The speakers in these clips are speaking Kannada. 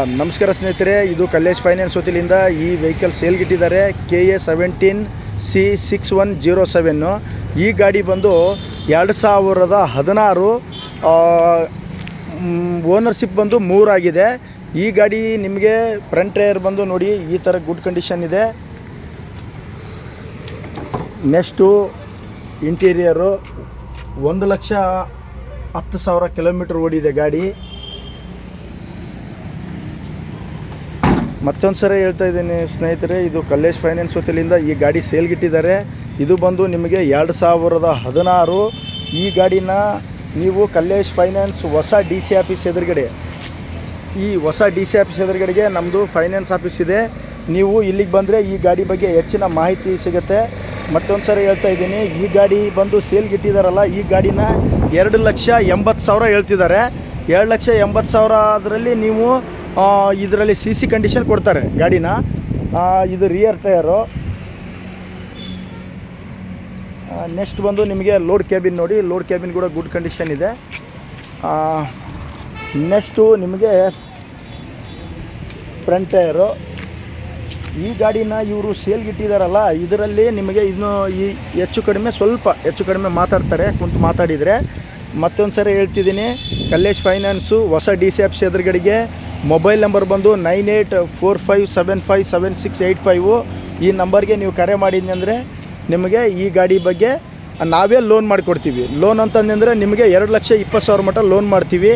ನಮಸ್ಕಾರ ಸ್ನೇಹಿತರೆ, ಇದು ಕಲ್ಲೇಶ್ ಫೈನಾನ್ಸ್ ವತಿಲಿಂದ ಈ vehicle ಸೇಲ್ಗಿಟ್ಟಿದ್ದಾರೆ, K A seventeen C six one zero seven ಈ ಗಾಡಿ ಬಂದು ಎರಡು ಸಾವಿರದ ಹದಿನಾರು ಓನರ್ಶಿಪ್ ಬಂದು ಮೂರಾಗಿದೆ. ಈ ಗಾಡಿ ನಿಮಗೆ ಫ್ರಂಟ್ ಟೈರ್ ಬಂದು ನೋಡಿ, ಈ ಥರ ಗುಡ್ ಕಂಡೀಷನ್ ಇದೆ. ನೆಕ್ಸ್ಟು ಇಂಟೀರಿಯರು ಒಂದು ಲಕ್ಷ ಹತ್ತು ಸಾವಿರ ಕಿಲೋಮೀಟ್ರ್ ಓಡಿದೆ ಗಾಡಿ. ಮತ್ತೊಂದು ಸರಿ ಹೇಳ್ತಾ ಇದ್ದೀನಿ ಸ್ನೇಹಿತರೆ, ಇದು ಕಲ್ಲೇಶ್ ಫೈನಾನ್ಸ್ ವತಿಯಿಂದ ಈ ಗಾಡಿ ಸೇಲ್ಗಿಟ್ಟಿದ್ದಾರೆ. ಇದು ಬಂದು ನಿಮಗೆ ಎರಡು ಸಾವಿರದ ಹದಿನಾರು. ಈ ಗಾಡಿನ ನೀವು ಕಲ್ಲೇಶ್ ಫೈನಾನ್ಸ್ ಹೊಸ ಡಿ ಸಿ ಆಫೀಸ್ ಎದುರುಗಡೆ, ಈ ಹೊಸ ಡಿ ಸಿ ಆಫೀಸ್ ಎದುರುಗಡೆಗೆ ನಮ್ಮದು ಫೈನಾನ್ಸ್ ಆಫೀಸ್ ಇದೆ. ನೀವು ಇಲ್ಲಿಗೆ ಬಂದರೆ ಈ ಗಾಡಿ ಬಗ್ಗೆ ಹೆಚ್ಚಿನ ಮಾಹಿತಿ ಸಿಗುತ್ತೆ. ಮತ್ತೊಂದು ಸರಿ ಹೇಳ್ತಾ ಇದ್ದೀನಿ, ಈ ಗಾಡಿ ಬಂದು ಸೇಲ್ಗಿಟ್ಟಿದ್ದಾರಲ್ಲ ಈ ಗಾಡಿನ ಎರಡು ಲಕ್ಷ ಎಂಬತ್ತು ಸಾವಿರ ಹೇಳ್ತಿದ್ದಾರೆ. ಎರಡು ಲಕ್ಷ ಎಂಬತ್ತು ಸಾವಿರ ಅದರಲ್ಲಿ ನೀವು ಇದರಲ್ಲಿ ಸಿ ಸಿ ಕಂಡೀಷನ್ ಕೊಡ್ತಾರೆ ಗಾಡಿನ. ಇದು ರಿಯರ್ ಟಯರು ನೆಕ್ಸ್ಟ್ ಬಂದು ನಿಮಗೆ ಲೋಡ್ ಕ್ಯಾಬಿನ್ ನೋಡಿ ಲೋಡ್ ಕ್ಯಾಬಿನ್ ಕೂಡ ಗುಡ್ ಕಂಡೀಷನ್ ಇದೆ. ನೆಕ್ಸ್ಟು ನಿಮಗೆ ಫ್ರಂಟ್ ಟಯರು ಈ ಗಾಡಿನ ಇವರು ಸೇಲ್ಗಿಟ್ಟಿದ್ದಾರಲ್ಲ ಇದರಲ್ಲಿ ನಿಮಗೆ ಇನ್ನು ಈ ಹೆಚ್ಚು ಕಡಿಮೆ ಸ್ವಲ್ಪ ಹೆಚ್ಚು ಕಡಿಮೆ ಮಾತಾಡ್ತಾರೆ, ಕುಂತು ಮಾತಾಡಿದರೆ. ಮತ್ತೊಂದು ಸರಿ ಹೇಳ್ತಿದ್ದೀನಿ, ಕಲ್ಲೇಶ್ ಫೈನಾನ್ಸು ಹೊಸ ಡಿ ಸಿ ಆಫ್ಸ್ ಎದುರುಗಡೆಗೆ ಮೊಬೈಲ್ ನಂಬರ್ ಬಂದು nine eight four five seven five seven six eight five. ಈ ನಂಬರ್ಗೆ ನೀವು ಕರೆ ಮಾಡಿದ್ನಿ ಅಂದರೆ ನಿಮಗೆ ಈ ಗಾಡಿ ಬಗ್ಗೆ ನಾವೇ ಲೋನ್ ಮಾಡಿಕೊಡ್ತೀವಿ. ಲೋನ್ ಅಂತಂದರೆ ನಿಮಗೆ ಎರಡು ಲಕ್ಷ ಇಪ್ಪತ್ತು ಸಾವಿರ ಮಟ್ಟ ಲೋನ್ ಮಾಡ್ತೀವಿ.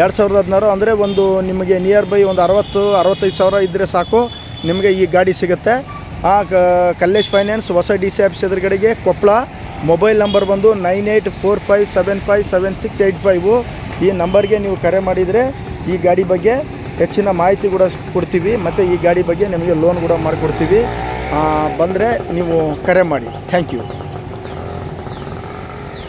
ಎರಡು ಸಾವಿರದ ಹದಿನಾರು ಅಂದರೆ ಒಂದು ನಿಮಗೆ ನಿಯರ್ ಬೈ ಒಂದು ಅರವತ್ತು, ಅರವತ್ತೈದು ಸಾವಿರ ಇದ್ದರೆ ಸಾಕು, ನಿಮಗೆ ಈ ಗಾಡಿ ಸಿಗುತ್ತೆ. ಆ ಕಲ್ಲೇಶ್ ಫೈನಾನ್ಸ್, ಹೊಸ ಡಿ ಸಿ ಆಫೀಸ್ ಎದುರುಗಡೆಗೆ ಕೊಪ್ಪಳ ಮೊಬೈಲ್ ನಂಬರ್ ಬಂದು nine eight four five seven five seven six eight five. ಈ ನಂಬರ್ಗೆ ನೀವು ಕರೆ ಮಾಡಿದರೆ ಈ ಗಾಡಿ ಬಗ್ಗೆ ಹೆಚ್ಚಿನ ಮಾಹಿತಿ ಕೂಡ ಕೊಡ್ತೀವಿ. ಮತ್ತು ಈ ಗಾಡಿ ಬಗ್ಗೆ ನಿಮಗೆ ಲೋನ್ ಕೂಡ ಮಾಡಿಕೊಡ್ತೀವಿ. ಬಂದರೆ ನೀವು ಕರೆ ಮಾಡಿ. Thank you